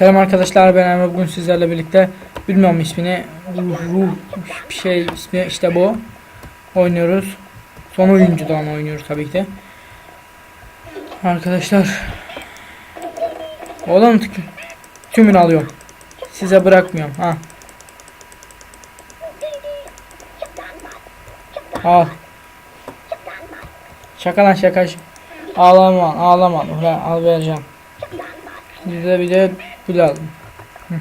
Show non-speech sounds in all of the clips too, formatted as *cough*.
Selam arkadaşlar ben Emre. Bugün sizlerle birlikte bilmiyorum ismini ruh, bir şey ismi işte bu. Oynuyoruz. Son oyuncudan oynuyoruz tabii ki de. Arkadaşlar. Oğlum tümünü alıyorum. Size bırakmıyorum ha. Al. Şaka lan şaka. Ağlama ağlama. Al vereceğim. Size bir de lazım. Hı.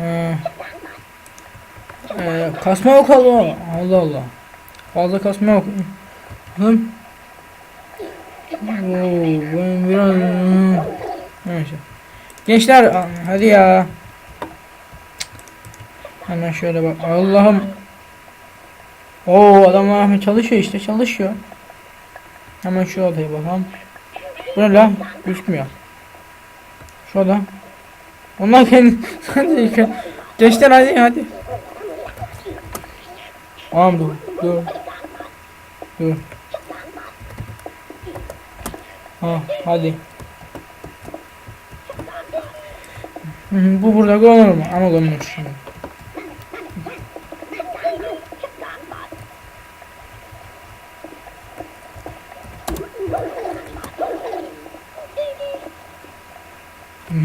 Ee, ee, kasma yok Allah. Allah Allah. Fazla kasma yok. Hım. Oo, ben biraz Neyse. Gençler hadi ya. Hemen şöyle bak. Allah'ım. Oo adamlar çalışıyor işte çalışıyor. Hemen şu odaya bakalım. Ne lan? Gözükmüyor. Şu oda. Onlar kendi *laughs* hadi Gençler hadi hadi. Tamam dur dur. Dur. Ha hadi. Bu burada konur mu? Ama konur şimdi.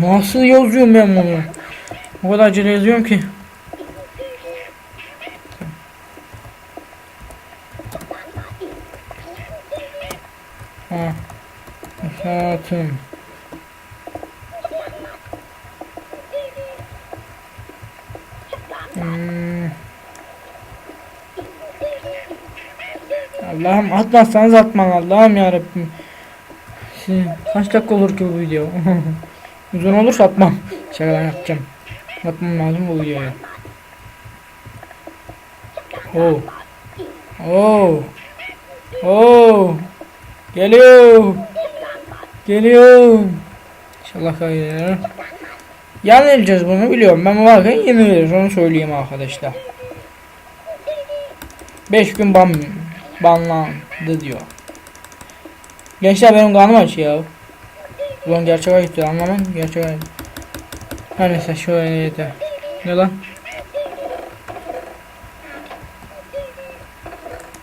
Nasıl yazıyorum ben bunu? O kadar acele yazıyorum ki. Ha. Hayatım. Hmm. Allah'ım atmazsanız atman Allah'ım yarabbim. Şimdi kaç dakika olur ki bu video? *laughs* Uzun olursa atmam. Şakadan yapacağım. Atmam lazım bu videoyu. Oo. Oo. Oo. Geliyor. Geliyor. İnşallah hayır. Yenileceğiz bunu biliyorum. Ben varken yeniliriz onu söyleyeyim arkadaşlar. 5 gün ban banlandı diyor. Gençler benim kanım aç ya. Ulan gerçek ayıptır anlamam gerçek ayıp. Her neyse şöyle yeter. Ne lan?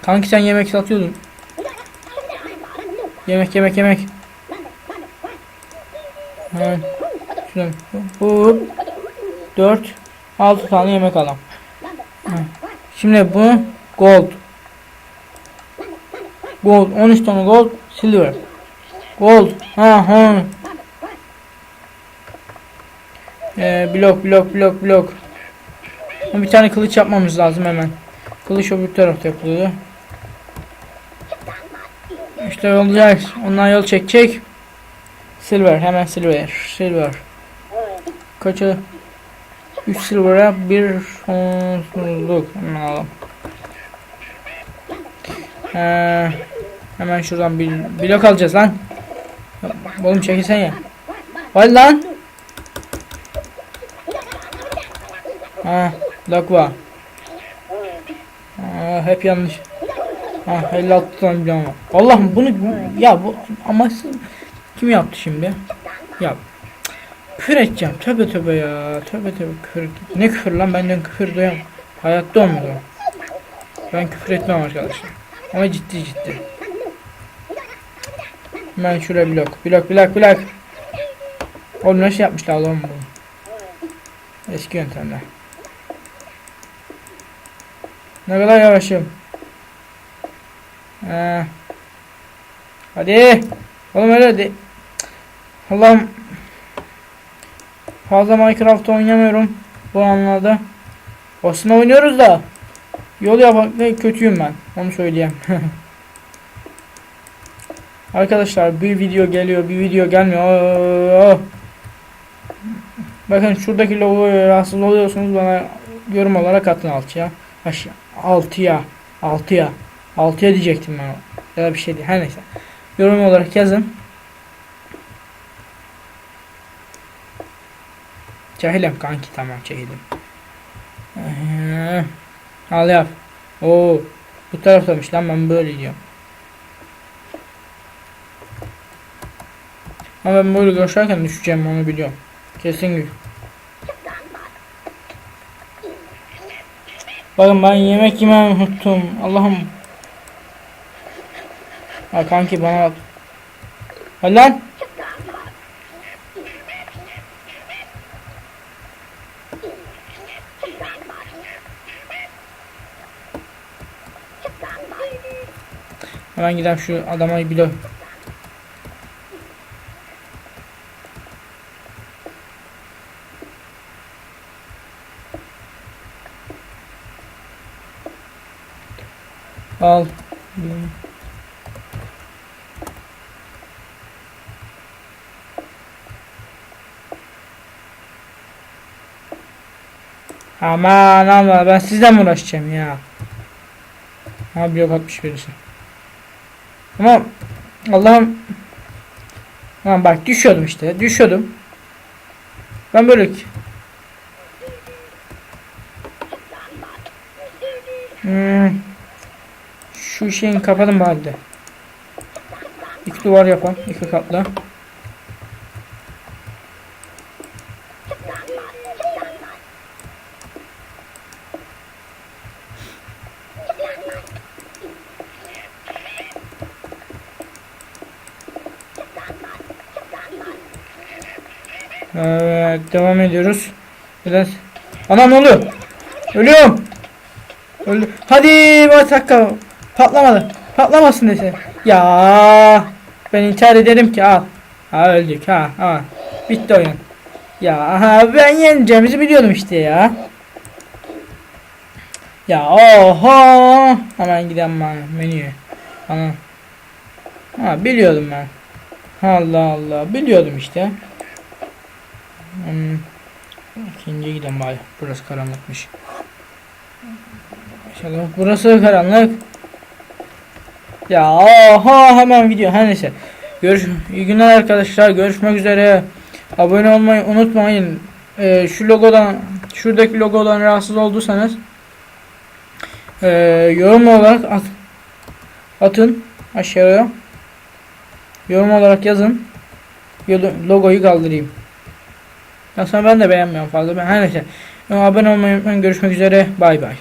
Kanki sen yemek satıyordun. Yemek yemek yemek. Hemen şuradan hop 4 6 tane yemek alalım. Ha. Şimdi bu gold. Gold 13 tane gold silver. Gold. Ha ha. Ee, blok blok blok blok. Bir tane kılıç yapmamız lazım hemen. Kılıç o bir tarafta yapılıyor. İşte olacak. Onlar yol çekecek. Silver hemen silver. Silver. Kaçı? 3 silver'a bir sonsuzluk. Hemen alalım. Ee, hemen şuradan bir blok alacağız lan. Oğlum çekilsen ya. Hadi lan. Ha, blok var. Ha, hep yanlış. Ha, 56 tane blok var. Allah'ım bunu ya bu amaçsız kim yaptı şimdi? Ya küfür edeceğim. Tövbe tövbe ya. Tövbe tövbe küfür. Ne küfür lan benden küfür duyam. Hayatta olmadı. Ben küfür etmem arkadaşlar. Ama ciddi ciddi. Hemen şuraya blok. Blok blok blok. Oğlum nasıl yapmışlar lan bunu? Eski yöntemler. Ne kadar yavaşım. Ee, hadi. Oğlum öyle de. Allah'ım. Fazla Minecraft oynamıyorum. Bu anlarda. Aslında oynuyoruz da. Yol yapmakta kötüyüm ben. Onu söyleyeyim. *laughs* Arkadaşlar bir video geliyor bir video gelmiyor. Oo. Bakın şuradaki logoya rahatsız oluyorsunuz bana yorum olarak atın altıya. Aşağı altıya. Altıya. Altıya diyecektim ben. Ya da bir şey değil. Her neyse. Yorum olarak yazın. Cahilim kanki tamam cahilim. Al yap. Oo. Bu taraftamış lan ben böyle diyorum. Ama ben böyle koşarken düşeceğim onu biliyorum. Kesin gül. Bakın ben yemek yemeyi unuttum. Allah'ım. Ha kanki bana bak. Hadi lan. Hemen gidelim şu adama bir. Al. Aman Allah ben sizle mi uğraşacağım ya? Ha blok atmış birisi. Ama Allah'ım Lan bak düşüyordum işte düşüyordum. Ben böyle Hmm. Şu şeyin kapadım bari de. İki duvar yapalım. iki katlı. Evet devam ediyoruz. Biraz. Anam ne oluyor? Ölüyorum. Öldü. Hadi bak dakika. Patlamadı. Patlamasın dese. Ya ben intihar ederim ki al. Ha öldük ha ha. Bitti oyun. Ya aha, ben yeneceğimizi biliyordum işte ya. Ya oho. Hemen gidelim menüye. Ana. Ha biliyordum ben. Allah Allah biliyordum işte. Hmm. İkinciye gidelim bari. Burası karanlıkmış. İnşallah burası karanlık. Ya oha hemen video. Her neyse. Görüş iyi günler arkadaşlar. Görüşmek üzere. Abone olmayı unutmayın. Ee, şu logodan şuradaki logodan rahatsız olduysanız ee, yorum olarak at, atın aşağıya. Yorum olarak yazın. Logoyu kaldırayım. Aslında ben de beğenmiyorum fazla. Ben her neyse. Abone olmayı unutmayın. Görüşmek üzere. Bay bay.